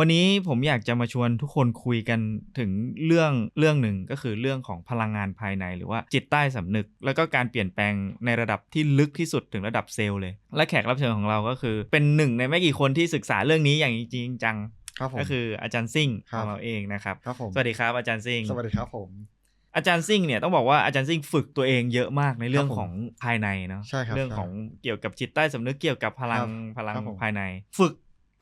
วันนี้ผมอยากจะมาชวนทุกคนคุยกันถึงเรื่องเรื่องหนึ่งก็คือเรื่องของพลังงานภายในหรือว่าจิตใต้สำนึก แล้วก็การเปลี่ยนแปลงในระดับที่ลึกที่สุดถึงระดับเซลล์เลย และแขกรับเชิญของเราก็คือ เป็นหนึ่งในไม่กี่คนที่ศึกษาเรื่องนี้อย่างจริงจังครับผมก็คืออาจารย์ซิ่งครัขบองเราเองนะครับครับผมสวัสดีครับอาจารย์ซิ่งสวัสดีครับผมอาจารย์ซิ่งเนี่ยต้องบอกว่าอาจารย์ซิ่งฝึกตัวเองเยอะมากในเรื่องครับผมของภายในเนาะใช่ครับเรื่องใช่ของเกี่ยวกับจิตใต้สำนึกเกี่ยวกับพลังครับพลังครับผมภายใน ฝึก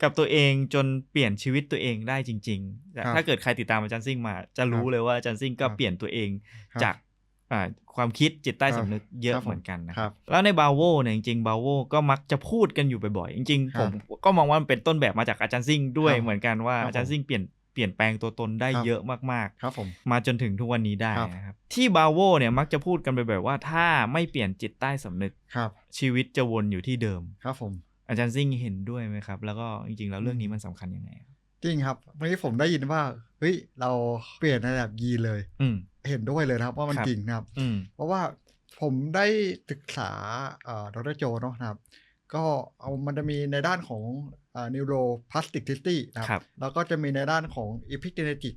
กับตัวเองจนเปลี่ยนชีวิตตัวเองได้จริงๆแต่ครับถ้าเกิดใครติดตามอาจารย์ซิ่งมา จะรู้ครับเลยว่าอาจารย์ซิ่งก็ครับเปลี่ยนตัวเองครับจากอ่าความคิดจิตใต้ครับสำนึกเยอะครับผมเหมือนกันนะคครัรับบแล้วในบาโวเนี่ยจริงๆบาโวก็มักจะพูดกันอยู่บ่อยๆ จริงคๆรัผบมก็มองว่ามันเป็นต้นแบบมาจากอาจารย์ซิ่งด้วยครับเหมือนกันว่าครับอาจารย์ซิ่งเปลี่ยนเปลี่ยนแปลงตัวตนได้ครับเยอะมากๆ ครับผมมาจนถึงทุกวันนี้ได้ครับนะครับ ที่บาโวเนี่ยมักจะพูดกันไปแบบว่าถ้าไม่เปลี่ยนจิตใต้สำนึกครับชีวิตจะวนอยู่ที่เดิมครับผม อาจารย์ซิ่งเห็นด้วยไหมครับ แล้วก็จริงๆแล้วเรื่องนี้มันสำคัญยังไงครับจริงครับเมื่อกี้ผมได้ยินว่าเฮ้ยเราเปลี่ยนในระดับยีนเลย อืมเห็นด้วยเลยนะครับว่ามันครับจริงนะครับอืมเพราะว่าผมได้ศึกษาเอ่อดรโจเนาะนะครับ ก็เอามันจะมีในด้านของเอ่อ neuroplasticity นะคครัรับบแล้วก็จะมีในด้านของ epigenetic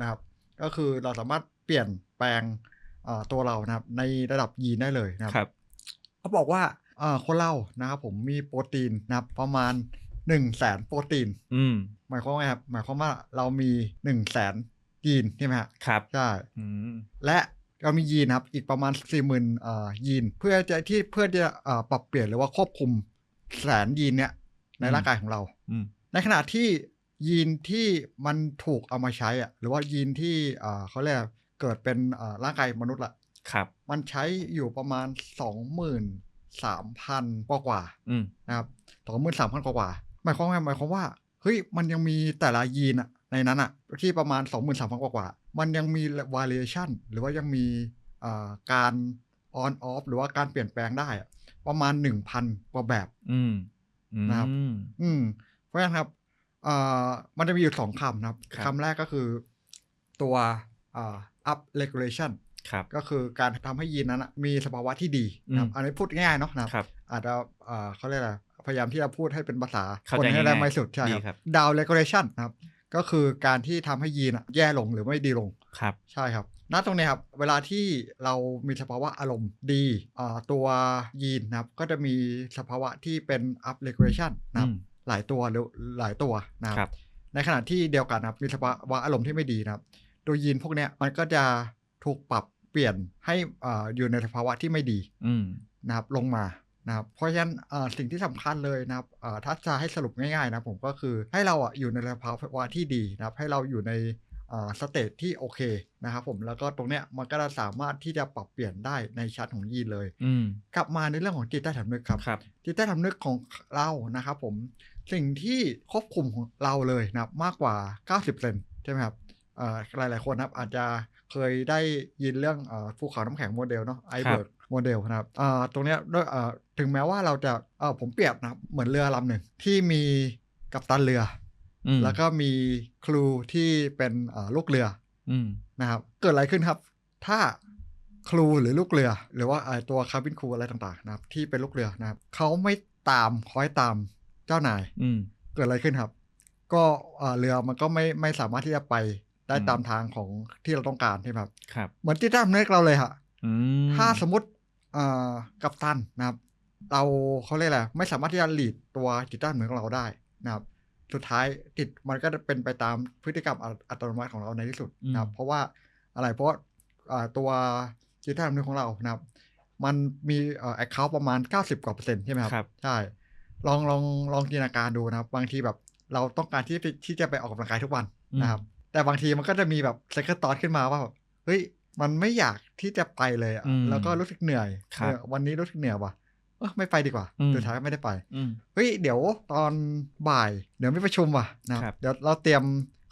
นะครับ ก็คือเราสามารถเปลี่ยนแปลงเอ่อตัวเรานะครับ ในระดับยีนได้เลยนะครับครับเขาบอกว่าเอ่อ คนเรานะครับผมมีโปรตีนนะครับประมาณ1นึ่งแสนโปรตีน อืมหมายความว่าไงครับหมายความว่าเรามี1นึ่งแสนยีนใช่ไหมฮะครับใช่อืมและเรามียีนนะครับอีกประมาณ4ี่หมื่นยีน เพื่อจะที่เพื่อจะเอ่อปรับเปลี่ยนหรือว่าควบคุมแสนยีนเนี่ยในร่างกายของเราอืมในขณะที่ยีนที่มันถูกเอามาใช้อะหรือว่ายีนที่เอ่อเขาเรียกเกิดเป็นเอ่อร่างกายมนุษย์ละครับ มันใช้อยู่ประมาณ23,000ก ว่ากว่าอืมๆนะครับ23,000กว่ากว่าๆหมายความว่าไงหมายความว่าเฮ้ยมันยังมีแต่ละยีนอะในนั้นอะที่ประมาณ23,000กว่ากว่าๆมันยังมี variation หรือว่ายังมีเอ่อการ on off หรือว่าการเปลี่ยนแปลงได้อะประมาณ1,000กว่าแบบอืมอืมนะครับ อืมเพราะฉะนั้นครับเอ่อมันจะมีอยู่สองคำนะครับครับคำแรกก็คือตัวเอ่อ up regulation ครับ ก็คือการทำให้ยีนนั้นนะมีสภาวะที่ดีนะครับอืมอันนี้พูดง่ายๆเนาะนะครับครับอาจจะเอ่อเขาเรียกอะไรพยายามที่จะพูดให้เป็นภาษาเข้าคนใจให้ได้ง่ายๆไม่สุดใช่ดีคครัรับบ down regulation นะครับ ก็คือการที่ทำให้ยีนอะแย่ลงหรือไม่ดีลงครับใช่ครับณตรงนี้ครับเวลาที่เรามีสภาวะอารมณ์ดีอ่าตัวยีนนะครับ ก็จะมีสภาวะที่เป็น up regulation นะครับอืมหลายตัวหรือหลายตัวนะคครัรับบในขณะที่เดียวกันนะครับมีสภาวะอารมณ์ที่ไม่ดีนะครับ ตัวยีนพวกเนี้ยมันก็จะ ถูกปรับเปลี่ยนให้อ่าอยู่ในสภาวะที่ไม่ดีอืมนะครับ ลงมานะครับ เพราะฉะนั้นเอ่อสิ่งที่สำคัญเลยนะครับเอ่อถ้าจะให้สรุปง่ายๆนะผมก็คือให้เราอะอยู่ในสภาวะที่ดีนะครับ ให้เราอยู่ในสเตจที่โอเคนะครับผมแล้วก็ตรงเนี้ยมันก็จะสามารถที่จะปรับเปลี่ยนได้ในชั้นของยีนเลยอืมกลับมาในเรื่องของจิตใต้สำนึกครับครับจิตใต้สำนึกของเรานะครับผมสิ่งที่ควบคุมของเราเลยนะครับมากกว่า 90%ใช่ไหมครับเอ่อหลายๆคนนะครับอาจจะ เคยได้ยินเรื่องเออภูเขาน้ำแข็งโมเดลเนาะไอเบิร์กโมเดลนะครับเอ่อตรงเนี้ยด้วยเอ่อถึงแม้ว่าเราจะเออผมเปรียบนะครับเหมือนเรือลำหนึ่งที่มีกัปตันเรืออือมแล้วก็มีครูที่เป็นเอ่อลูกเรืออืมนะครับ เกิดอะไรขึ้นครับ ถ้าครูหรือลูกเรือ หรือว่าไอ้ตัวคาบินครูอะไรต่างๆนะครับ ที่เป็นลูกเรือนะครับเขาไม่ตามคอยตามเจ้านายอืมเกิดอะไรขึ้นครับ ก็เอ่อเรือมันก็ไม่ไม่สามารถที่จะไป ได้อืมตามทางของที่เราต้องการใช่ไหมครับครับ เหมือนที่ตั้มเน็กเราเลยฮะอืมถ้าสมมติเอ่อกับตันนะครับ เราเขาเรียกอะไรไม่สามารถที่จะหลีดตัวจิตใต้สำนึกของเราได้นะครับ สุดท้ายจิตมันก็จะเป็นไปตามพฤติกรรมอัตอัตโนมัติของเราในที่สุดนะครับ เพราะว่าอะไรเพราะว่าอ่าตัวจิตใต้สำนึกของเรานะครับ มันมีเอ่อ account ประมาณ 90 กว่าเปอร์เซ็นต์ใช่ไหมครับครับ ใช่ ลองลองลองจินตนาการดูนะครับ บางทีแบบเราต้องการที่ที่จะไปออกกำลังกายทุกวันนะครับ แต่บางทีมันก็จะมีแบบเซคันด์ตอ t ขึ้นมาว่าแบบเฮ้ยมันไม่อยากที่จะไปเลยอะอืมแล้วก็รู้สึกเหนื่อยครับเออวันนี้รู้สึกเหนื่อยว่ะเออไม่ไปดีกว่าอืมสุดท้ายก็ไม่ได้ไปอืมเฮ้ยเดี๋ยวตอนบ่าย เดี๋ยวไม่ประชุมว่ะนะครับเดี๋ยวเราเตรียม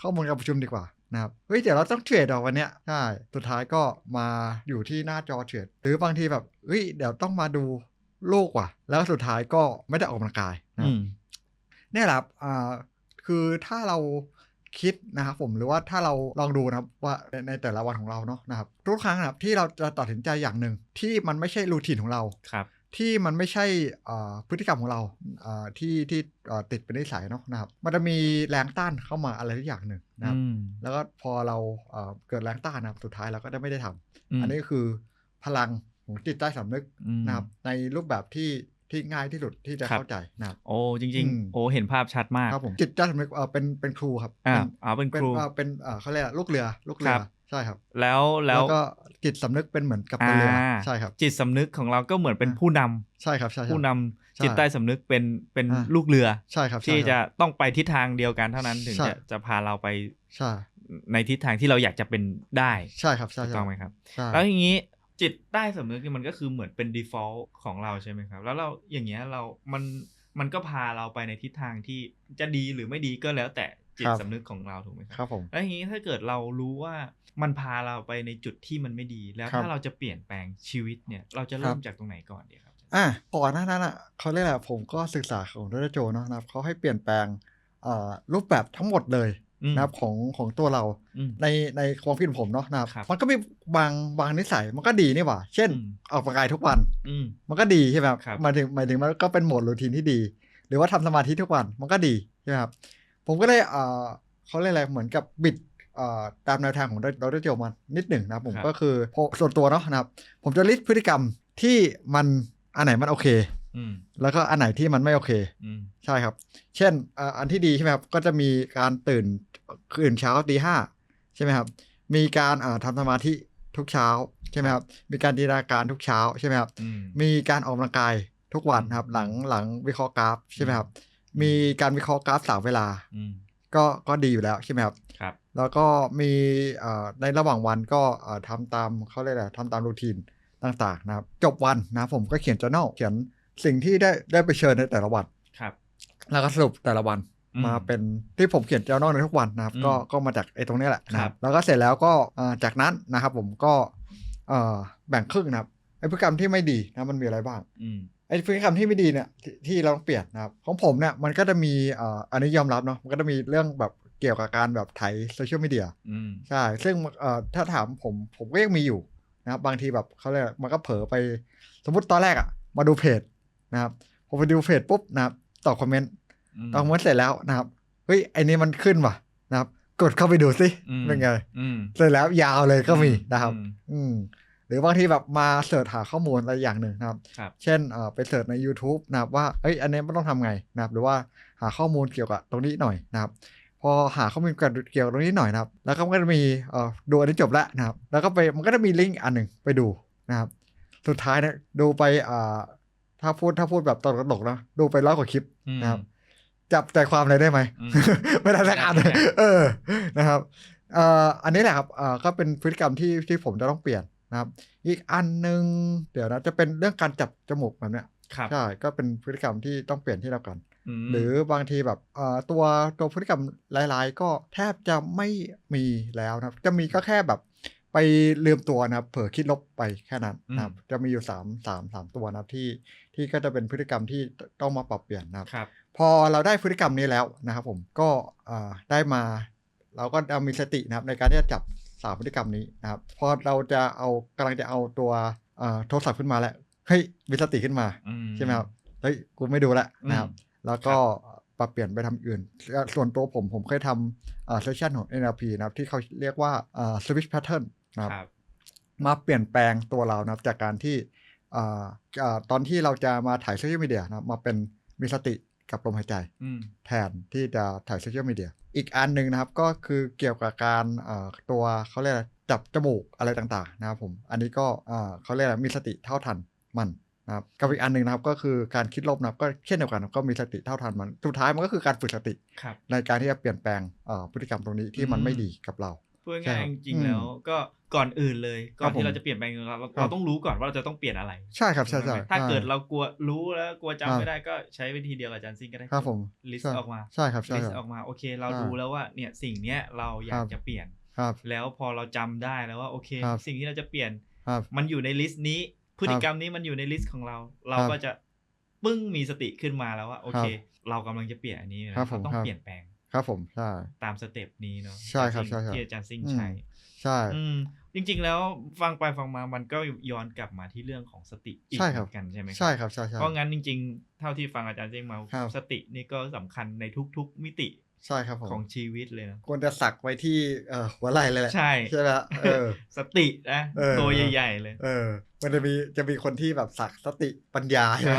ข้อมูลการประชุมดีกว่านะครับเฮ้ยเดี๋ยวเราต้องเทรดออกวันเนี้ยใช่สุดท้ายก็มาอยู่ที่หน้าจอเทรดหรือบางทีแบบเฮ้ยเดี๋ยวต้องมาดูลูกว่ะ แล้วสุดท้ายก็ไม่ได้ออกกำลังกายนะคอืรับมเนี่ยแหละครับอ่าคือถ้าเรา คิดนะครับผมหรือว่าถ้าเราลองดูนะครับว่าในในแต่ละวันของเราเนาะนะครับทุกครั้งนะครับที่เราจะตัดสินใจอย่างหนึ่งที่มันไม่ใช่รูทีนของเราครับที่มันไม่ใช่เอ่อพฤติกรรมของเราเอ่อที่ที่เอ่อติดเป็นนิสัยเนาะนะครับ มันจะมีแรงต้านเข้ามาอะไรทุกอย่างหนึ่งนะครับอืมแล้วก็พอเราเอ่อเกิดแรงต้านนะครับสุดท้ายเราก็จะไม่ได้ทำมอันนี้คือพลังของจิตใต้สำนึกอืมนะครับในรูปแบบที่ ที่ง่ายที่สุดที่จะครับเข้าใจนะครับโอ้จริงอืมๆโอ้เห็นภาพชัดมากครับผมจิตใต้สำนึกเอ่อเป็นเป็นครูครับอ่าเป็นอ๋อเป็นคเป็นรูเอ่อเป็นเอ่อเขาเรียกอะไรลูกเรือลูกเรืครัอบใช่ครับ แล้วแล้แล้ววก็จิตสำนึกเป็นเหมือนกับตันเรืออาใช่ครับ จิตสำนึกของเราก็เหมือนเป็นอ่าผู้นำใช่ครับใช่ครับผู้นำใช่จิตใต้สำนึกเป็นเป็นอ่าลูกเรือใช่ครับใช่ที่ครับจะต้องไปทิศทางเดียวกันเท่านั้นถึงใช่จะจะพาเราไปใช่ในทิศทางที่เราอยากจะเป็นได้ใช่ครับใช่ถูกใช่ต้องไหมครับใช่แล้วอย่างนี้ จิตใต้สำนึกนี่มันก็คือเหมือนเป็น default ของเราใช่ไหมครับ แล้วเราอย่างเงี้ยเรา มัน มันก็พาเราไปในทิศทางที่จะดีหรือไม่ดีก็แล้วแต่จิตสำนึกของเราถูกไหมคครับรับผม แล้วอย่างนี้ถ้าเกิดเรารู้ว่ามันพาเราไปในจุดที่มันไม่ดี แล้วครับถ้าเราจะเปลี่ยนแปลงชีวิตเนี่ย เราจะคเริ่รัมบจากตรงไหนก่อนดีครับ อะก่อนหน้านั้นอะเขาเรียกอะไรผมก็ศึกษาของดรโจเนาะนะครับเขาให้เปลี่ยนแปลงเอ่อรูปแบบทั้งหมดเลยอืม นะครับของของตัวเราอืมในในความคิดของผมเนาะนะครับครับ มันก็มีบางบางนิสัยมันก็ดีนี่หว่า เช่นอืมออกกำลังกายทุกวันอืมมันก็ดีใช่ไหมครับครับหมายถึงหมายถึงมันก็เป็นโหมดรูทีนที่ดี หรือว่าทำสมาธิทุกวันมันก็ดีใช่ไหมครับ ผมก็เลยเอ่อเขาเรียกอะไรเหมือนกับบิดเอ่อตามแนวทางของดรโจมันนิดหนึ่งนะครับผมครับก็คือพอส่วนตัวเนาะนะครับ ผมจะลิสต์พฤติกรรมที่มันอันไหนมันโอเคอืมแล้วก็อันไหนที่มันไม่โอเคอืมใช่ครับ เช่นเอ่ออันที่ดีใช่ไหมครับ ก็จะมีการตื่นตื่นเช้าตีห้าใช่ไหมครับ มีการเอ่อทำสมาธิทุกเช้าใช่ไหมครับ มีการจินตนาการทุกเช้าใช่ไหมครับอืมมีการออกกำลังกายทุกวันครับ หลังหลังวิเคราะห์กราฟใช่ไหมครับ มีการวิเคราะห์กราฟสามเวลาอืมก็ก็ดีอยู่แล้วใช่ไหมครับครับ แล้วก็มีเอ่อในระหว่างวันก็เอ่อทำตามเขาเรียกอะไรทำตามรูทีนต่างๆนะครับ จบวันนะครับผมก็เขียน journal เขียน สิ่งที่ได้ได้ไปเชิญในแต่ละวันครับ แล้วก็สรุปแต่ละวันอืมมาเป็นที่ผมเขียน journal ในทุกวันนะครับอืมก็ก็มาจากไอ้ตรงเนี้ยแหละนะคครัรับบแล้วก็เสร็จแล้วก็เอ่อจากนั้นนะครับ ผมก็เอ่อแบ่งครึ่งนะครับไอ้พฤติกรรมที่ไม่ดีนะมันมีอะไรบ้างอืมไอ้พฤติกรรมที่ไม่ดีเนี่ยที่ที่เราต้องเปลี่ยนนะครับ ของผมเนี่ยมันก็จะมีเอ่ออันนี้ยอมรับเนาะมันก็จะมีเรื่องแบบเกี่ยวกับการแบบไถโซเชียลมีเดียอืมใช่ ซึ่งเอ่อถ้าถามผมผมก็ยังมีอยู่นะครับ บางทีแบบเขาเรียกอะไรมันก็เผลอไปสมมติตอนแรกอะมาดูเพจ นะครับพอไปดูเพจปุ๊บนะครับตอบคอมเมนต์ตอบคอมเมนต์เสร็จแล้วนะครับเฮ้ยไอ้นี่มันขึ้นว่ะนะครับ กดเข้าไปดูสิอืมเป็นไงอืมเสร็จแล้วยาวเลยก็มีนะครับ อืมอืมหรือบางทีแบบมาเสิร์ชหาข้อมูลอะไรอย่างหนึ่งนะครับครับเช่นเอ่อไปเสิร์ชใน YouTube นะครับว่าเอ้ยอันนี้มันต้องทำไงนะครับ หรือว่าหาข้อมูลเกี่ยวกับตรงนี้หน่อยนะครับ พอหาข้อมูลเกี่ยวกับตรงนี้หน่อยนะครับ แล้วก็มันก็จะมีเอ่อดูอันนี้จบแล้วนะครับ แล้วก็ไปมันก็จะมีลิงก์อันหนึ่งไปดูนะครับ สุดท้ายเนี่ยดูไปอ่า ถ้าพูดถ้าพูดแบบตลกๆนะดูไปร้อยกว่าคลิปอืมนะครับ จับใจความอะไรได้ไหมอืมไม่ได้สักอันไม่ได้เออนะครับเอ่ออันนี้แหละครับเอ่อก็เป็นพฤติกรรมที่ที่ผมจะต้องเปลี่ยนนะครับ อีกอันหนึ่งเดี๋ยวนะจะเป็นเรื่องการจับจมูกแบบเนี้ยครับใช่ก็เป็นพฤติกรรมที่ต้องเปลี่ยนที่เดียวกันมหรือบางทีแบบเอ่อตัวตัวพฤติกรรมหลาย ๆ ก็แทบจะไม่มีแล้วนะครับ จะมีก็แค่แบบไปลืมตัวนะครับ เผลอคิดลบไปแค่นั้นนะครับ จะมีอยู่สามสามสามตัวนะครับที่ ที่ก็จะเป็นพฤติกรรมที่ต้องมาปรับเปลี่ยนนะครับครับพอเราได้พฤติกรรมนี้แล้วนะครับ ผมก็เอ่อได้มา เราก็จะมีสตินะครับ ในการที่จะจับสามพฤติกรรมนี้นะครับ พอเราจะเอากำลังจะเอาตัวเอ่อโทรศัพท์ขึ้นมาแล้วเฮ้ยมีสติขึ้นมาอืมใช่ไหมครับเฮ้ยกูไม่ดูละนะครับอืมแล้วก็ปรับเปลี่ยนไปทำอื่นแล้วส่วนตัวผมผมเคยทำเอ่อเซสชันของ NLP นะครับ ที่เขาเรียกว่าเอ่อ switch pattern นะครับครับ มาเปลี่ยนแปลงตัวเรานะครับจากการที่อ่าอ่า ตอนที่เราจะมาถ่ายโซเชียลมีเดียนะครับมาเป็นมีสติกับลมหายใจอืมแทนที่จะถ่ายโซเชียลมีเดียอีกอันหนึ่งนะครับก็คือเกี่ยวกับการอ่าตัวเขาเรียกอะไรจับจมูกอะไรต่างๆนะครับผมอันนี้ก็อ่าเขาเรียกอะไรมีสติเท่าทันมันนะครับกับอีกอันหนึ่งนะครับก็คือการคิดลบนะครับก็เช่นเดียวกันนะครับก็มีสติเท่าทันมันสุดท้ายมันก็คือการฝึกสติครับในการที่จะเปลี่ยนแปลงอ่าพฤติกรรมตรงนี้ที่มันอืมไม่ดีกับเรา พูดใช่ง่ายครับๆจริงอืมๆแล้วก็ก่อนอื่นเลยก่อนครับผมที่เราจะเปลี่ยนแปลงเราเราครับเราต้องรู้ก่อนว่าเราจะต้องเปลี่ยนอะไร ใช่ครับใช่ใช่ถูกไหมถ้าใช่เกิดเรากลัวรู้แล้วกลัวครัจำบไม่ได้ก็ใช้วิธีเดียวกับอาจารย์ซิงก็ได้ครับผมลิสใช่ต์ออกมาใช่ครับใช่ลิสครับต์ออกมาโอเค เราใช่รู้แล้วว่าเนี่ยสิ่งเนี้ยเราอยาคกรับจะเปลี่ยนครับ แล้วพอเราจำได้แล้วว่าโอเคครับสิ่งที่เราจะเปลี่ยนครับมันอยู่ในลิสต์นี้พฤติกรรมนี้มันอยู่ในลิสต์ของเรา เราครับก็จะปึ้งมีสติขึ้นมาแล้วว่าโอเค เรากำลังจะเปลี่ยนอันนี้นะครับผมเราต้องครับเปลี่ยนแปลง ครับผมใช่ตามสเต็ปนี้เนาะใช่ครับที่ใช่ครับที่อาจารย์ซิ่งอืมใช้ใช่อืมจริงๆแล้วฟังไปฟังมามันก็ย้อนกลับมาที่เรื่องของสติอีกใช่เหครับมือนกันใช่ไหมใช่ครับใช่ใช่เพราะงั้นจริง ๆ เท่าที่ฟังอาจารย์ซิ่งมาครับสตินี่ก็สำคัญในทุก ๆ มิติใช่ครับผมของชีวิตเลยนะควรจะสักไว้ที่เอ่อหัวไหล่เลยแหละใช่ใช่ไหมฮะเออสตินะเออตัวใหญ่ ๆ เลย เออ มันจะมีจะมีคนที่แบบสักสติปัญญาใช่ไหม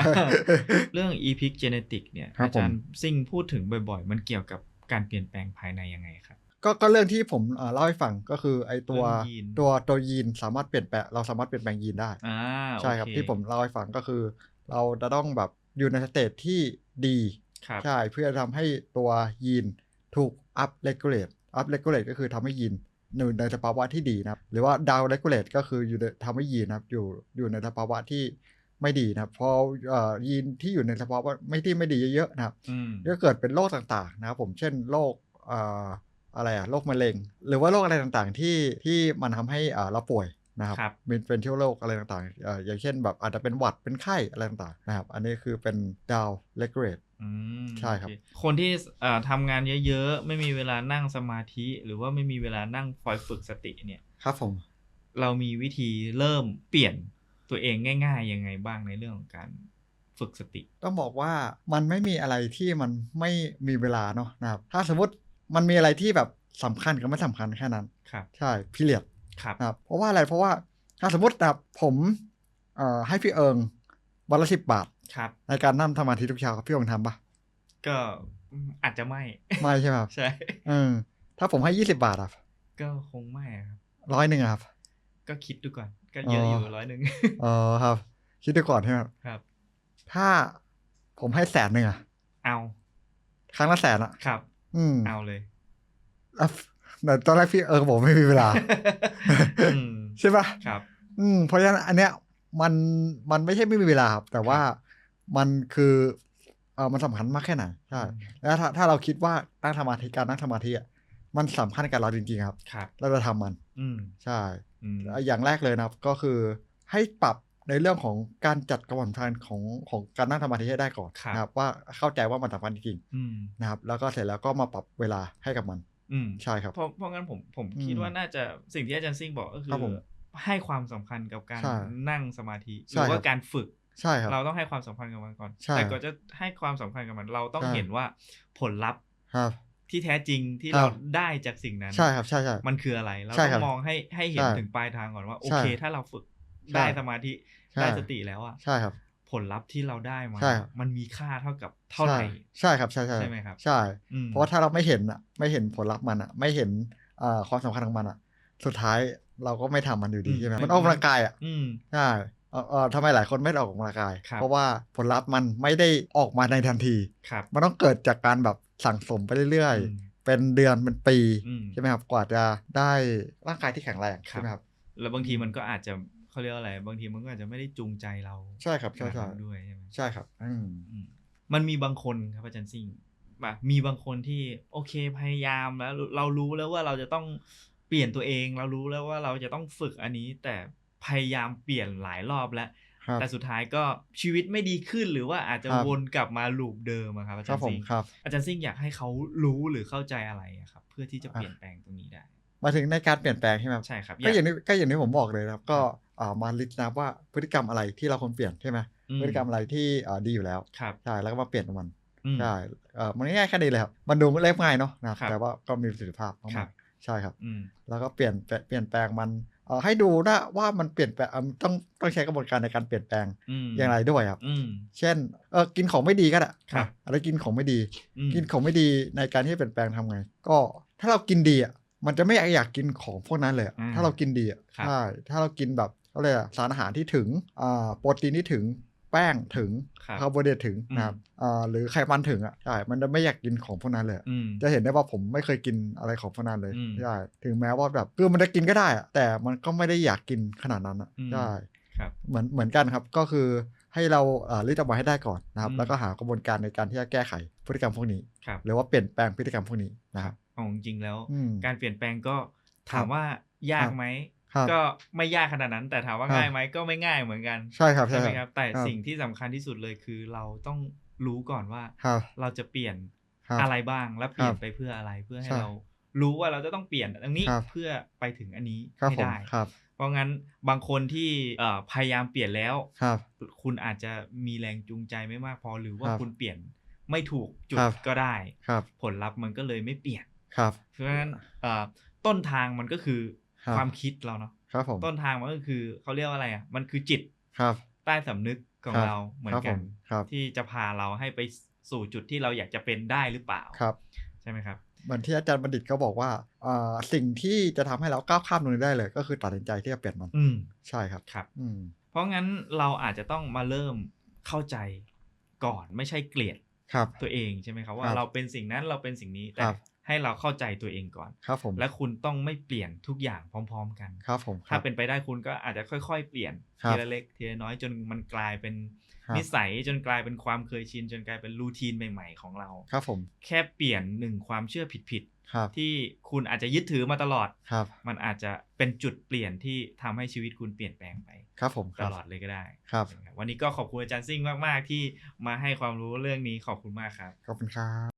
เรื่อง epic genetic เนี่ยครับอาจารย์ซิ่งพูดถึงบ่อย ๆ มันเกี่ยวกับ การเปลี่ยนแปลงภายในยังไงครับก็ก็เรื่องที่ผมเอ่อเล่าให้ฟังก็คือไอตัวเรื่องยีนตัวตัวยีนสามารถเปลี่ยนแปลงเราสามารถเปลี่ยนแปลงยีนได้อ่าใช่ครับโอเที่ผมเล่าให้ฟังก็คือ เราจะต้องแบบอยู่ในสเตจที่ดีครับใช่เพื่อทำให้ตัวยีนถูก up regulate up regulate ก็คือทำให้ยีนอยู่ในสภาวะที่ดีนะครับ หรือว่า down regulate ก็คืออยู่ในทำให้ยีนนะครับอยู่อยู่ในสภาวะที่ ไม่ดีนะครับพอเอ่อยีนที่อยู่ในสภาวะไม่ที่ไม่ดีเยอะๆนะครับอืมก็เกิดเป็นโรคต่างๆ นะครับผมเช่นโรคเอ่ออะไรอะโรคมะเร็ง หรือว่าโรคอะไรต่างๆที่ที่มันทำให้อ่าเราป่วยนะครับครับเป็นเป็นเชื้อโรคอะไรต่างๆเอ่ออย่างเช่นแบบอาจจะเป็นหวัดเป็นไข้อะไรต่างๆนะครับ อันนี้คือเป็น down regulate อืมใช่ครับโอเคนที่เอ่อทำงานเยอะๆ ไม่มีเวลานั่งสมาธิ หรือว่าไม่มีเวลานั่งคอยฝึกสติเนี่ย ครับผม เรามีวิธีเริ่มเปลี่ยน ตัวเองง่ายๆยังไงบ้างในเรื่องของการฝึกสติ ต้องบอกว่ามันไม่มีอะไรที่มันไม่มีเวลาเนาะนะครับถ้าสมมติมันมีอะไรที่แบบสำคัญกับไม่สำคัญแค่นั้นครับใช่พิเรียดครับนะครับ เพราะว่าอะไรเพราะว่าถ้าสมมตินะครับผมเอ่อให้พี่เอิงวันละสิบบาทครับในการนั่งสมาธิทุกเช้าครับพี่เอิงทำปะก็อาจจะไม่ไม่ใช่ไหมครับใช่เออถ้าผมให้ยี่สิบาทอะก็คงไม่อะครับร้อยหนึ่งอะครับ ก็คิดดูก่อน ก็เยอะอยู่ร้อยหนึ่งเออครับ คิดดูก่อนใช่ไหมครับครับ ถ้าผมให้แสนหนึ่งอะเอา ครั้งละแสนอะครับ อืมเอาเลยอะแต่ตอนแรกพี่เอิงบอกไม่มีเวลาอืมใช่ปะครับ อืมเพราะฉะนั้นอันเนี้ยมันมันไม่ใช่ไม่มีเวลาครับ แต่ว่ามันคือเออมันสำคัญมากแค่ไหนใช่แล้วถ้าถ้าเราคิดว่านั่งสมาธิการนั่งสมาธิอะ มันสำคัญกับเราจริงๆครับ ครับ เราจะทำมันอืมใช่ อืมอย่างแรกเลยนะครับก็คือให้ปรับในเรื่องของการจัดกระบวนการของของการนั่งสมาธิให้ได้ก่อนนะครับว่าเข้าใจว่ามันสำคัญจริงอืมๆนะครับ แล้วก็เสร็จแล้วก็มาปรับเวลาให้กับมันอืม ใช่ครับ เพราะเพราะงั้นผมผมอืมคิดว่าน่าจะสิ่งที่อาจารย์ซิ่งบอกก็คืครัอบผมให้ความสำคัญกับการใช่นั่งสมาธิหใช่รือว่าครับ การฝึก ใช่ครับ เราต้องให้ความสำคัญกับมันก่อน ใช่แต่ก็จะให้ความสำคัญกับมัน เราต้องใช่ เห็นว่าผลลัพธ์ครับ ที่แท้จริงที่ครัเราบได้จากสิ่งนั้น ใช่ครับใช่ใช่มันคืออะไรเราใช่ต้ครัอบงมองให้ให้เห็นใช่ถึงปลายทางก่อนว่าโอใช่เค ถ้าเราฝึกใช่ได้สมาธิใช่ได้สติแล้วอะใช่ครับ ผลลัพธ์ที่เราได้มาใช่ครับมันมีค่าเท่ากับเท่าไหร่ใช่ใช่ครับใช่ใช่ใช่ไหมครับใช่อืมเพราะว่าถ้าเราไม่เห็นอะไม่เห็นผลลัพธ์มันอะไม่เห็นเอ่อความสำคัญของมันอะ สุดท้ายเราก็ไม่ทำมันอยู่ดีอืมใช่ไหมไม่มันออกกำลังกายอะอืมใช่เอ่อเอ่อทำไมหลายคนไม่ได้ออกกำลังกายครับเพราะว่าผลลัพธ์มันไม่ได้ออกมาในทันทีครับมันต้องเกิดจากการแบบ สั่งสมไปเรื่อยอืมๆเป็นเดือนเป็นปีอืมใช่ไหมครับ กว่าจะได้ร่างกายที่แข็งแรงครับใช่ไหมครับ แล้วบางทีมันก็อาจจะเขาเรียกว่าอะไร บางทีมันก็อาจจะไม่ได้จูงใจเรา ใช่ครับ ใช่ขใช่นาดนั้นด้วยใช่ไหมใช่ครับอืมอืมมันมีบางคนครับอาจารย์ซิ่งแบบมีบางคนที่โอเคพยายามแล้ว เรารู้แล้วว่าเราจะต้องเปลี่ยนตัวเอง เรารู้แล้วว่าเราจะต้องฝึกอันนี้ แต่พยายามเปลี่ยนหลายรอบแล้วครับ แต่สุดท้ายก็ชีวิตไม่ดีขึ้นหรือว่าอาจจะครับวนกลับมาลูปเดิมอะครับอาคจารัรบย์ผซิ่มงครับอาจารย์ซิ่งอยากให้เขารู้หรือเข้าใจอะไรอะครับ เพื่อที่จะเปลี่ยนแปลงตรงนี้ได้ มาถึงในการเปลี่ยนแปลงใช่ไหมครับใช่ครับก็อย่างกที่ก็อย่างที่ผมบอกเลยนะครับ ก็อ่ามาลิสต์นะว่าพฤติกรรมอะไรที่เราควรเปลี่ยนใช่ไหมอืมพฤติกรรมอะไรที่อ่าดีอยู่แล้วครับใช่แล้วก็มาเปลี่ยนมันอืมใช่เอ่อมันง่ายๆแค่นี้เลยครับมันดูเรียบง่ายเนาะนะครับครับแต่ว่าก็มีประสิทธิภาพครัมาบกๆใช่ครับอืมแล้วก็เปลี่ยนแปลเปลี่ยนแปลงมันเอ่อ ให้ดูนะว่ามันเปลี่ยนแปลงเอ่อต้องต้องใช้กระบวนการในการเปลี่ยนแปลงอืมอย่างไรด้วยครับอืมเช่นเออกินของไม่ดีก็ได้ครับอะอะไรกินของไม่ดีอืมกินของไม่ดีในการที่จะเปลี่ยนแปลงทำไง ก็ถ้าเรากินดีอะมันจะไม่อยากกินของพวกนั้นเลยอะอ่าถ้าเรากินดีอะครับใช่ถ้าเรากินแบบเขาเรียกอะไรสารอาหารที่ถึงอ่าโปรตีนที่ถึง แป้งถึงครับคาร์โบไฮเดรตถึงอืมนะครับอ่าหรือไขมันถึงอะใช่มันจะไม่อยากกินของพวกนั้นเลยอะอืมจะเห็นได้ว่าผมไม่เคยกินอะไรของพวกนั้นเลยอืมใช่ถึงแม้ว่าแบบคือมันจะกินก็ได้อะแต่มันก็ไม่ได้อยากกินขนาดนั้นอะอืมใช่ครับเหมือนเหมือนกันครับก็คือให้เราเอ่อรีดออกมาให้ได้ก่อนนะครับอืมแล้วก็หากระบวนการในการที่จะแก้ไขพฤติกรรมพวกนี้ครับหรือว่าเปลี่ยนแปลงพฤติกรรมพวกนี้นะครับเอาจริงๆแล้วอืมการเปลี่ยนแปลงก็ถามครับว่ายากไหมครับ ก็ไม่ยากขนาดนั้น แต่ถามว่าครับง่ายไหมก็ไม่ง่ายเหมือนกันใช่ครับใช่ไหมใช่ครับแต่ครับสิ่งที่สำคัญที่สุดเลยคือเราต้องรู้ก่อนว่าครับเราจะเปลี่ยนครับอะไรบ้างแล้วเปลี่ยนครับไปเพื่ออะไรเพื่อให้ใช่เรารู้ว่าเราจะต้องเปลี่ยนตรงนี้ครับเพื่อไปถึงอันนี้ครับให้ผมได้ครับเพราะงั้นบางคนที่เอ่อพยายามเปลี่ยนแล้วครับ คุณอาจจะมีแรงจูงใจไม่มากพอหรือว่าครับคุณเปลี่ยนไม่ถูกจุดครับก็ได้ครับ ผลลัพธ์มันก็เลยไม่เปลี่ยนครับ เพราะฉะนั้นเอ่อต้นทางมันก็คือ ครับความคิดเราเนาะครับผมต้นทางมันก็คือเขาเรียกว่าอะไรอะมันคือจิตครับ ใต้สำนึกของครับเราเหมือครันบกันผมครับที่จะพาเราให้ไปสู่จุดที่เราอยากจะเป็นได้หรือเปล่าครับ ใช่ไหมครับเหมือนที่อาจารย์บัณฑิตก็บอกว่าเอ่อสิ่งที่จะทำให้เราก้าวข้ามตรงนี้ได้เลยก็คือตัดสินใจที่จะเปลี่ยนมันอืมใช่ครับครับ อืมเพราะงั้นเราอาจจะต้องมาเริ่มเข้าใจก่อนไม่ใช่เกลียดครับตัวเองใช่ไหมครับว่าครับเราเป็นสิ่งนั้นเราเป็นสิ่งนี้แต่ครับ ให้เราเข้าใจตัวเองก่อนครับผมและคุณต้องไม่เปลี่ยนทุกอย่างพร้อม ๆ กันครับผมคถ้ารับเป็นไปได้คุณก็อาจจะค่อยๆ เปลี่ยนครับทีละเล็กทีละน้อยจนมันกลายเป็นครับนิสัยจนกลายเป็นความเคยชิน จนกลายเป็นรูทีนใหม่ ๆ ของเราครับผมแค่เปลี่ยนหนึ่งความเชื่อผิดครับๆที่คุณอาจจะยึดถือมาตลอดครับมันอาจจะเป็นจุดเปลี่ยนที่ทำให้ชีวิตคุณเปลี่ยนแปลงไปครับผมคตรับลอดเลยก็ได้ครับ วันนี้ก็ขอบคุณอาจารย์ซิ่งมาก ๆ ที่มาให้ความรู้เรื่องนี้ขอบคุณมากครับขอบคุณครับ